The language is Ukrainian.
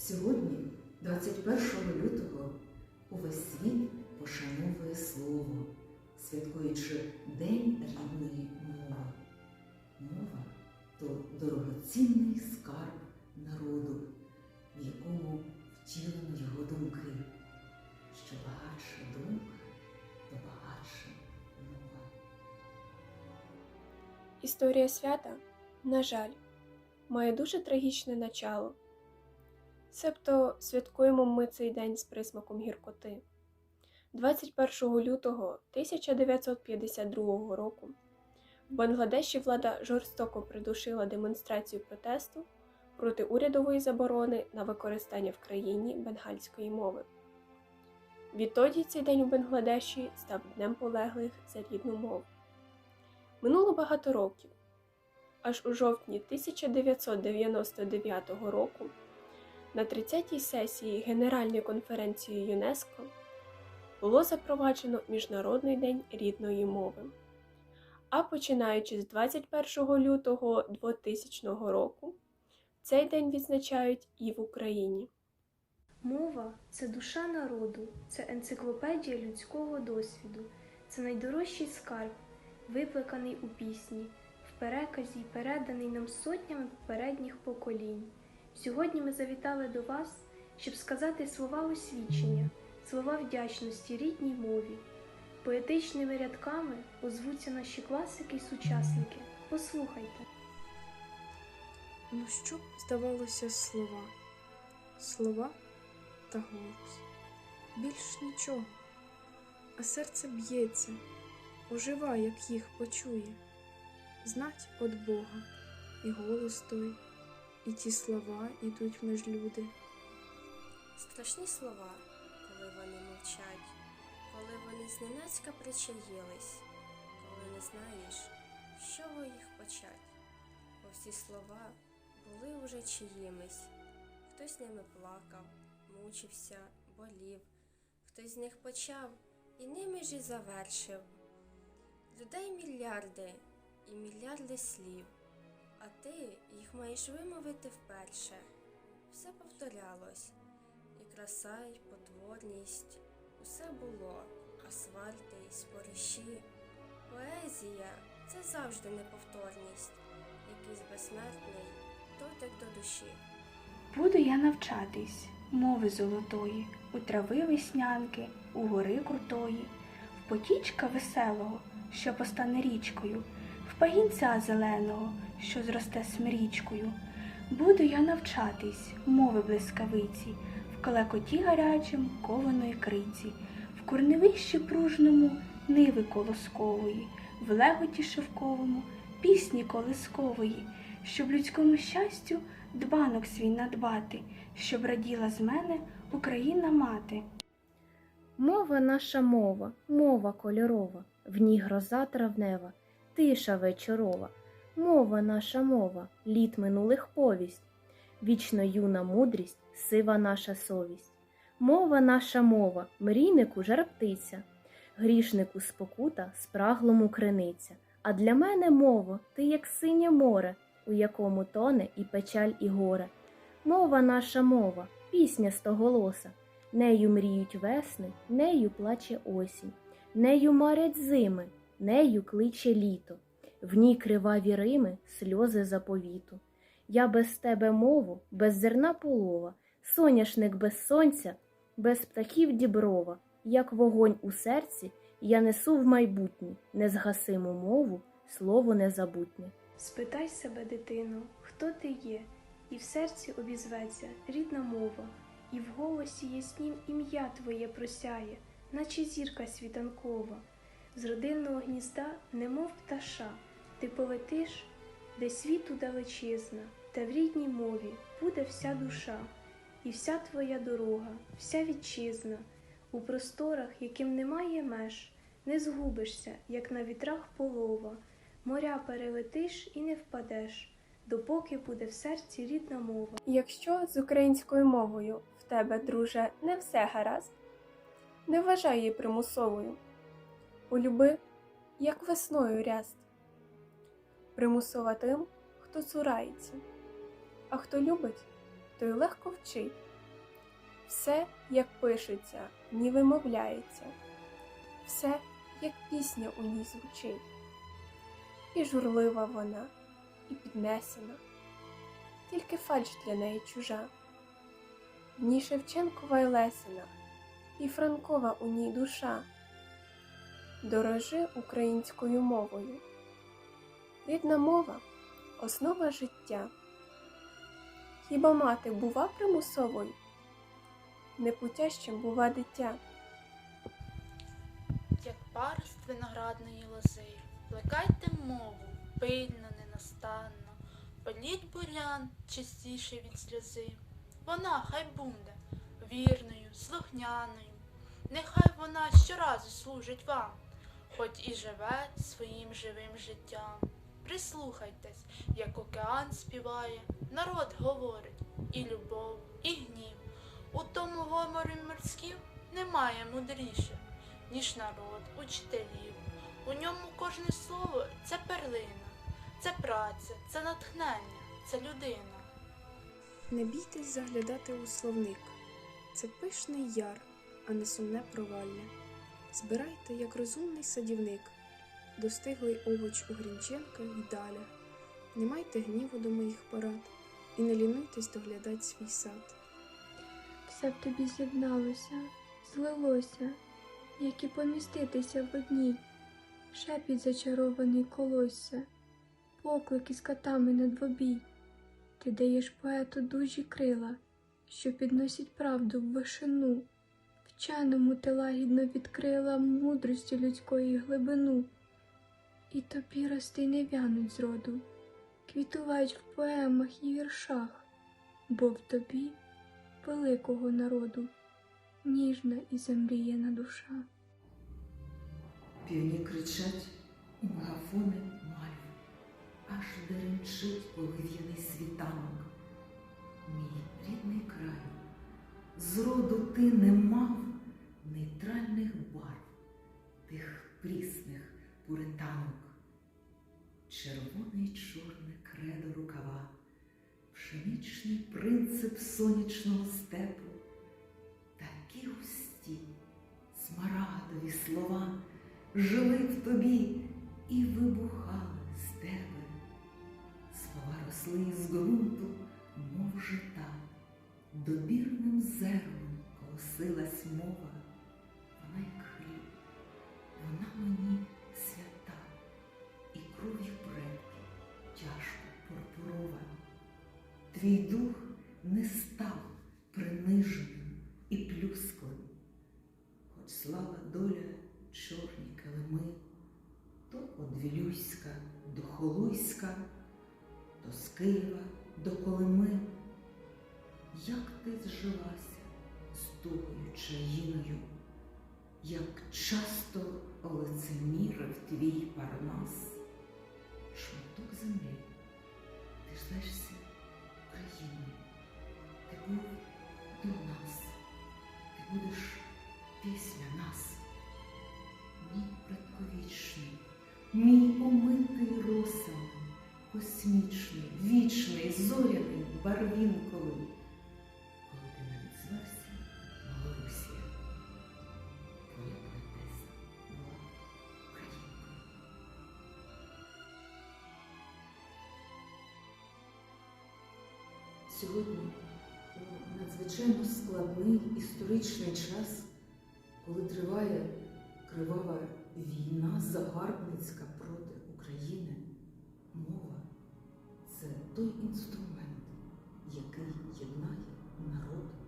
Сьогодні, 21 лютого, увесь світ пошановує слово, святкуючи День рідної мови. Мова то дорогоцінний скарб народу, в якому втілено його думки. Що багатше дух, то багатше мова. Історія свята, на жаль, має дуже трагічне начало. Себто святкуємо ми цей день з присмаком гіркоти. 21 лютого 1952 року в Бангладеші влада жорстоко придушила демонстрацію протесту проти урядової заборони на використання в країні бенгальської мови. Відтоді цей день у Бангладеші став днем полеглих за рідну мову. Минуло багато років. Аж у жовтні 1999 року на 30-й сесії Генеральної конференції ЮНЕСКО було запроваджено Міжнародний день рідної мови. А починаючи з 21 лютого 2000 року, цей день відзначають і в Україні. Мова це душа народу, це енциклопедія людського досвіду, це найдорожчий скарб, виплеканий у пісні, в переказі переданий нам сотнями попередніх поколінь. Сьогодні ми завітали до вас, щоб сказати слова освічення, слова вдячності рідній мові. Поетичними рядками озвуться наші класики й сучасники. Послухайте. Ну що б здавалося слова, слова та голос. Більш нічого, а серце б'ється, ожива, як їх почує. Знать от Бога, і голос той, і ті слова ідуть меж люди. Страшні слова, коли вони мовчать, коли вони зненацька причаїлись, коли не знаєш, з чого їх почать. Бо всі слова були уже чиїмись, хтось ними плакав, мучився, болів, хтось з них почав і ними ж і завершив. Людей мільярди і мільярди слів, а ти їх маєш вимовити вперше. Все повторялось. І краса, й потворність, усе було, асфальти й спориші. Поезія це завжди неповторність, якийсь безсмертний дотик до душі. Буду я навчатись мови золотої, у трави веснянки, у гори крутої, в потічка веселого, що постане річкою, пагінця зеленого, що зросте смирічкою. Буду я навчатись мови блискавиці, в калекоті гарячим кованої криці, в курневищі пружному ниви колоскової, в леготі шовковому пісні колискової, щоб людському щастю дбанок свій надбати, щоб раділа з мене Україна мати. Мова наша мова, мова кольорова, в ній гроза травнева, тиша вечорова. Мова наша мова, літ минулих повість, вічно юна мудрість, сива наша совість. Мова наша мова, мрійнику жар птиця, грішнику спокута, спраглому криниця. А для мене мова, ти як синє море, у якому тоне і печаль, і горе. Мова наша мова, пісня стоголоса, нею мріють весни, нею плаче осінь, нею марять зими, нею кличе літо, в ній криваві рими, сльози заповіту. Я без тебе мову, без зерна полова, соняшник без сонця, без птахів діброва, як вогонь у серці, я несу в майбутнє незгасиму мову, слово незабутнє. Спитай себе, дитино, хто ти є, і в серці обізветься рідна мова, і в голосі яснім ім'я твоє просяє, наче зірка світанкова. З родинного гнізда, немов пташа, ти полетиш, де світу далечезна, та в рідній мові буде вся душа, і вся твоя дорога, вся вітчизна, у просторах, яким немає меж, не згубишся, як на вітрах полова. Моря перелетиш і не впадеш, допоки буде в серці рідна мова. Якщо з українською мовою в тебе, друже, не все гаразд, не вважай її примусовою. Улюби, як весною ряст. Примусова тим, хто цурається, а хто любить, той легко вчить. Все, як пишеться, ні вимовляється, все, як пісня у ній звучить. І журлива вона, і піднесена, тільки фальш для неї чужа. В ній Шевченкова й Лесина, і Франкова у ній душа. Дорожи українською мовою. Рідна мова основа життя. Хіба мати бува примусовою? Непутящим бува дитя. як парост виноградної лози. Плекайте мову, пильно, ненастанно, політь бурян чистіше від сльози. Вона хай буде вірною, слухняною, нехай вона щоразу служить вам, хоч і живе своїм живим життям. Прислухайтесь, як океан співає, народ говорить і любов, і гнів. У тому гоморі морськів немає мудріше ніж народ, учителів. У ньому кожне слово це перлина, це праця, це натхнення, це людина. Не бійтесь заглядати у словник. Це пишний яр, а не сумне провалля. Збирайте, як розумний садівник, достиглий овоч у Грінченка й даля. Не майте гніву до моїх порад і не лінуйтесь доглядать свій сад. Все в тобі з'єдналося, злилося, як і поміститися в одній, шепіт зачарований колосся, поклик із котами на двобій. Ти даєш поету дужі крила, що підносять правду в вишину, вченому ти лагідно відкрила мудрості людської глибину, і тобі рости не вянуть зроду, квітувають в поемах і віршах, бо в тобі великого народу, ніжна і замріяна душа. Півні кричать у мегафони мальв, аж деренчить полив'яний світанок. Мій рідний край, зроду ти не мав нейтральних барв, тих прісних пуританок. Червоне й чорне кредо рукава, пшеничний принцип сонячного степу, такі густі, смарагдові слова жили в тобі Твій дух не став приниженим і плюсклим, хоч слава доля чорні килими, то од Вілюйська до Холуйська, то з Києва до Колими. Як ти зжилася з тугою чаїною, як часто лицемірив твій парнас, шматок землі, ти жлешся України, ти був до нас, ти будеш після нас. Мій предковічний, мій умитий росами, космічний, вічний, зоряний, барвінковий. Сьогодні у надзвичайно складний історичний час, коли триває кривава війна загарбницька проти України, мова це той інструмент, який єднає народ